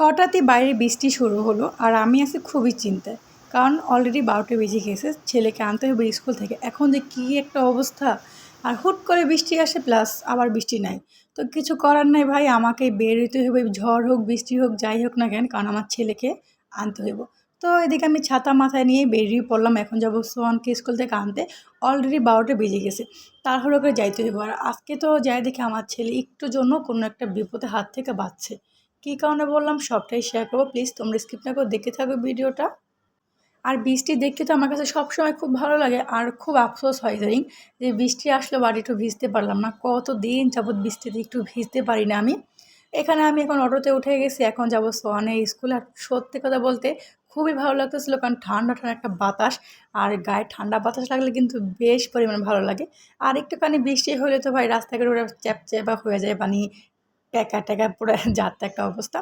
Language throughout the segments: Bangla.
হঠাৎই বাইরে বৃষ্টি শুরু হলো আর আমি আছি খুবই চিন্তায়। কারণ অলরেডি বারোটা বেজে গেছে, ছেলেকে আনতে হবে স্কুল থেকে। এখন যে কী একটা অবস্থা? আর হুট করে বৃষ্টি আসে প্লাস আবার বৃষ্টি নাই। তো কিছু করার নাই ভাই, আমাকে বেরোতে হবে। ঝড় হোক, বৃষ্টি হোক, যাই হোক না কেন, কারণ আমার ছেলেকে আনতে হইব। তো এদিকে আমি ছাতা মাথায় নিয়ে বেরিয়ে পড়লাম। এখন যাব সোহানকে স্কুল থেকে আনতে। অলরেডি বারোটা বেজে গেছে। তাড়াহুড়ো করে যাইতে হইব। আর আজকে তো যাই দেখে আমার ছেলে একটু জন্য কোনো একটা বিপদে হাত থেকে বাঁচছে। কী কারণে বললাম? সবটাই শেয়ার করব। প্লিজ তোমরা স্কিপ না করে দেখে থাকো ভিডিওটা। আর বৃষ্টি দেখতে তো আমার কাছে সবসময় খুব ভালো লাগে আর খুব আফসোস হয় ইদানিং যে বৃষ্টি আসলে বাড়ি একটু ভিজতে পারলাম না। কত দিন যাবৎ বৃষ্টিতে একটু ভিজতে পারি না আমি। এখানে আমি এখন অটোতে উঠে গেছি, এখন যাব সোয়ানের স্কুল। আর সত্যি কথা বলতে খুবই ভালো লাগতেছিলো কারণ ঠান্ডা ঠান্ডা একটা বাতাস আর গায়ে ঠান্ডা বাতাস লাগলে কিন্তু বেশ পরিমাণে ভালো লাগে। আর একটুখানি বৃষ্টি হলে তো ভাই রাস্তাঘাট ওরা চ্যাপচ্যাপা হয়ে যায় পানি ট্যাকা ট্যাকা পুরো যাতে একটা অবস্থা।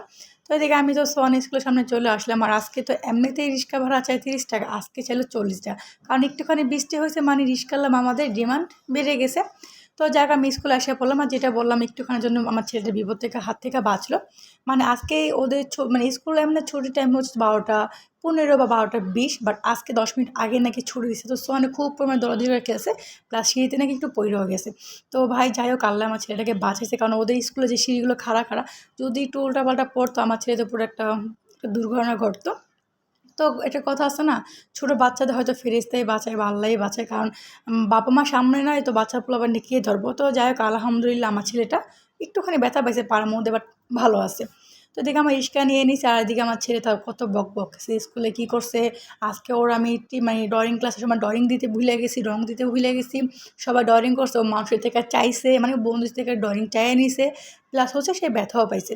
তো এদিকে আমি তো সোয়ান স্কুলের সামনে চলে আসলাম আর আজকে তো এমনিতেই রিক্সা ভাড়া চাই তিরিশ টাকা, আজকে চাইলো চল্লিশ টাকা। কারণ একটুখানি বৃষ্টি হয়েছে মানে রিক্সা আমাদের ডিমান্ড বেড়ে গেছে। তো যাক, আমি স্কুলে আসে পড়লাম আর যেটা বললাম একটুখানির জন্য আমার ছেলেটা বিপদ থেকে হাত থেকে বাঁচলো। মানে আজকে ওদের মানে স্কুল এমনি ছুটির টাইম হচ্ছে বারোটা পনেরো বা বারোটা বিশ বাট আজকে দশ মিনিট আগে নাকি ছুটি দিচ্ছে তো সোয়ানে খুব পরিমাণে দৌড়াদৌড়ি করে খেয়েছে প্লাস সিঁড়িতে নাকি একটু পইরেও গেছে। তো ভাই, যাই হোক, আল্লাহ আমার ছেলেটাকে বাঁচাইছে, কারণ ওদের স্কুলে যে সিঁড়িগুলো খাড়া খাড়া, যদি একটু পড়তো, আমার ছেলে তো পুরো একটা দুর্ঘটনা ঘটতো। তো এটা কথা আছে না, ছোটো বাচ্চাদের হয়তো ফেরিস্তাই বাঁচায় বা আল্লাহই বাঁচায়, কারণ বাবা মা সামনে নয় তো বাচ্চা পোলা আবার নিকিয়ে ধরবো? তো যাই হোক, আলহামদুলিল্লাহ আমার ছেলেটা একটুখানি ব্যথা পাইছে, পাড়ার মধ্যে বাট ভালো আছে। তো এদিকে আমার রিক্সা নিয়ে নিছি, আর এদিকে আমার ছেলে তার কত বক বক সে স্কুলে কী করছে? আজকে ওর আমি মানে ড্রয়িং ক্লাসের সময় ড্রয়িং দিতে ভুলে গেছি, রং দিতে ভুলে গেছি, সবাই ড্রয়িং করছে, ও মানুষের থেকে চাইছে মানে বন্ধু থেকে ড্রয়িং চাইয়ে নিছে প্লাস হচ্ছে সে ব্যথাও পাইছে।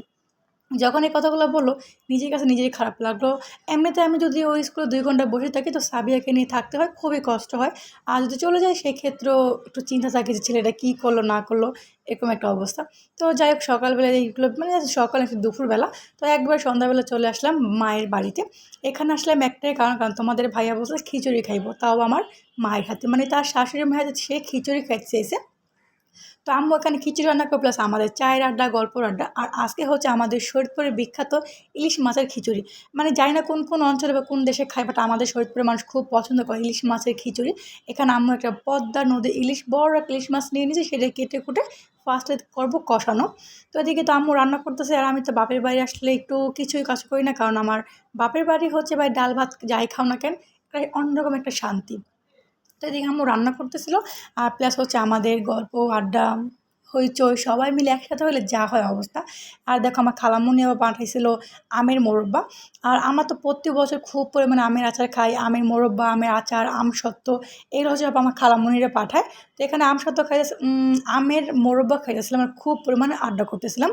যখন এই কথাগুলো বলল, নিজের কাছে নিজেই খারাপ লাগল। এমনিতে আমি যদি ওই স্কুলে দুই ঘণ্টা বসে থাকি, তো সাবিয়াকে নিয়ে থাকতে হয়, খুবই কষ্ট হয়। আর যদি চলে যায় সেক্ষেত্রেও একটু চিন্তা থাকে যে ছেলেটা কী করল, না করল, এরকম একটা অবস্থা। তো যাই হোক, সকালবেলা এইগুলো মানে সকাল একটু দুপুরবেলা, তো একবার সন্ধ্যাবেলা চলে আসলাম মায়ের বাড়িতে। এখানে আসলাম একটাই কারণ কারণ তোমাদের ভাইয়া বলছে খিচুড়ি খাইবো, তাও আমার মায়ের হাতে। মানে তার শাশুড়ি মায়ের হাতে সে খিচুড়ি খাইতে চেয়েছে তো আম্মু এখানে খিচুড়ি রান্না করে প্লাস আমাদের চায়ের আড্ডা গল্পর আড্ডা, আর আজকে হচ্ছে আমাদের শরীরপুরের বিখ্যাত ইলিশ মাছের খিচুড়ি। মানে জানি না কোন কোন অঞ্চলে বা কোন দেশে খায় বাট আমাদের শরীরপুরের মানুষ খুব পছন্দ করে ইলিশ মাছের খিচুড়ি। এখানে আম্মু একটা পদ্মা নদী ইলিশ, বড় একটা ইলিশ মাছ নিয়ে নিয়েছে, সেটা কেটে কুটে ফার্স্টে করব কষানো। তো এদিকে তো আম্মু রান্না করতেছে, আর আমি তো বাপের বাড়ি আসলে একটু কিছুই কাজ করি না, কারণ আমার বাপের বাড়ি হচ্ছে ভাই ডাল ভাত যাই খাও না কেন, প্রায় অন্যরকম একটা শান্তি। তো এদিকে আম্মু রান্না করতেছিল। আর প্লাস হচ্ছে আমাদের গল্প, আড্ডা, হইচই, সবাই মিলে একসাথে হলে যা হয় অবস্থা। আর দেখো আমার খালামুনি আবার পাঠাইছিল আমের মোরব্বা। আর আমরা তো প্রতি বছর খুব পরিমাণে আমের আচার খাই। আমের মোরব্বা, আমের আচার, আম সত্ত্ব। এগুলো হচ্ছে আমার খালামুনিরা পাঠায়। তো এখানে আম সত্ত্ব খাইতে আমের মোরব্বা খাইতেছিলাম আর খুব পরিমাণে আড্ডা করতেছিলাম।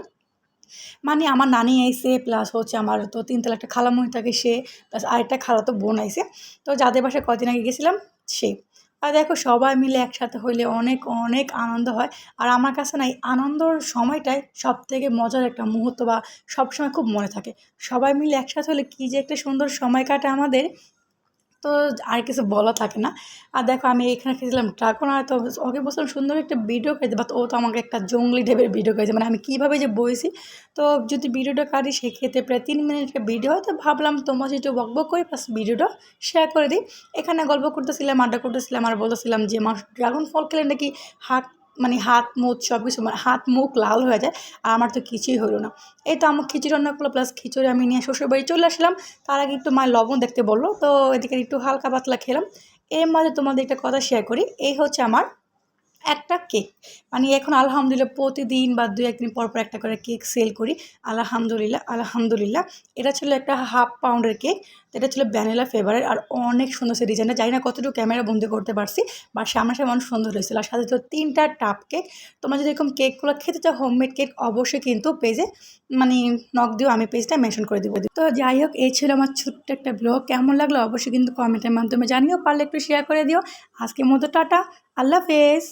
মানে আমার নানি আইসে প্লাস হচ্ছে আমার তো তিনতলা একটা খালামুনি থাকে সে প্লাস আরেকটা খালা তো বোন আইসে তো যাদের বাসায় কদিন আগে গেছিলাম সে আর দেখো সবাই মিলে একসাথে হইলে অনেক অনেক আনন্দ হয়। আর আমার কাছে না এই আনন্দর সময়টাই সব থেকে মজার একটা মুহূর্ত বা সবসময় খুব মনে থাকে। সবাই মিলে একসাথে হলে কী যে একটা সুন্দর সময় কাটে আমাদের। তো আর কিছু বলা থাকে না। আর দেখো আমি এখানে খেয়েছিলাম আর তো ওকে বলছিলাম সুন্দর একটা ভিডিও খেতে বাট ও তো আমাকে একটা জঙ্গলি টাইপের ভিডিও খেয়েছে মানে আমি কীভাবে যে বইছি। তো যদি ভিডিওটা কাটি, সেক্ষেত্রে প্রায় তিন মিনিটের ভিডিও হয় তো ভাবলাম তোমার একটু বক বক করে প্লাস ভিডিওটা শেয়ার করে দিই। এখানে গল্প করতেছিলাম, আড্ডা করতেছিলাম, আর বলতেছিলাম যে মানুষ ড্রাগন ফল খেলে নাকি হাত মানে হাত মুখ সব কিছু মানে হাত মুখ লাল হয়ে যায়, আর আমার তো কিছুই হলো না। এই তো আমার খিচুড়ি রান্না করল প্লাস খিচুড়ি আমি নিয়ে শ্বশুরবাড়ি চলে আসলাম। তার আগে একটু মায়ের লবণ দেখতে বলল, তো এদিকে একটু হালকা পাতলা খেলাম। এর মাঝে তোমাদের একটা কথা শেয়ার করি, এই হচ্ছে আমার একটা কেক মানে এখন আলহামদুলিল্লাহ প্রতিদিন বা দু একদিন পর পর একটা করে কেক সেল করি। আলহামদুলিল্লাহ আলহামদুলিল্লাহ। এটা ছিল একটা হাফ পাউন্ডের কেক এটা ছিল ভ্যানিলা ফ্লেভারের আর অনেক সুন্দর সে ডিজাইনটা। জানি না কতটুকু ক্যামেরা বন্দি করতে পারছি বা সামনে মানুষ সুন্দর হয়েছিল। আর সাথে ছিল তিনটা টাপ কেক। তোমরা যদি এরকম কেকগুলো খেতে চাও হোমমেড কেক অবশ্যই কিন্তু পেজে মানে নক দিও, আমি পেজটা মেনশন করে দেবো। তো যাই হোক, এই ছিল আমার ছোট্ট একটা ব্লগ কেমন লাগল অবশ্যই কিন্তু কমেন্টের মাধ্যমে জানিও, পারলে একটু শেয়ার করে দিও। আজকের মতো টাটা, আল্লাহ হাফেজ।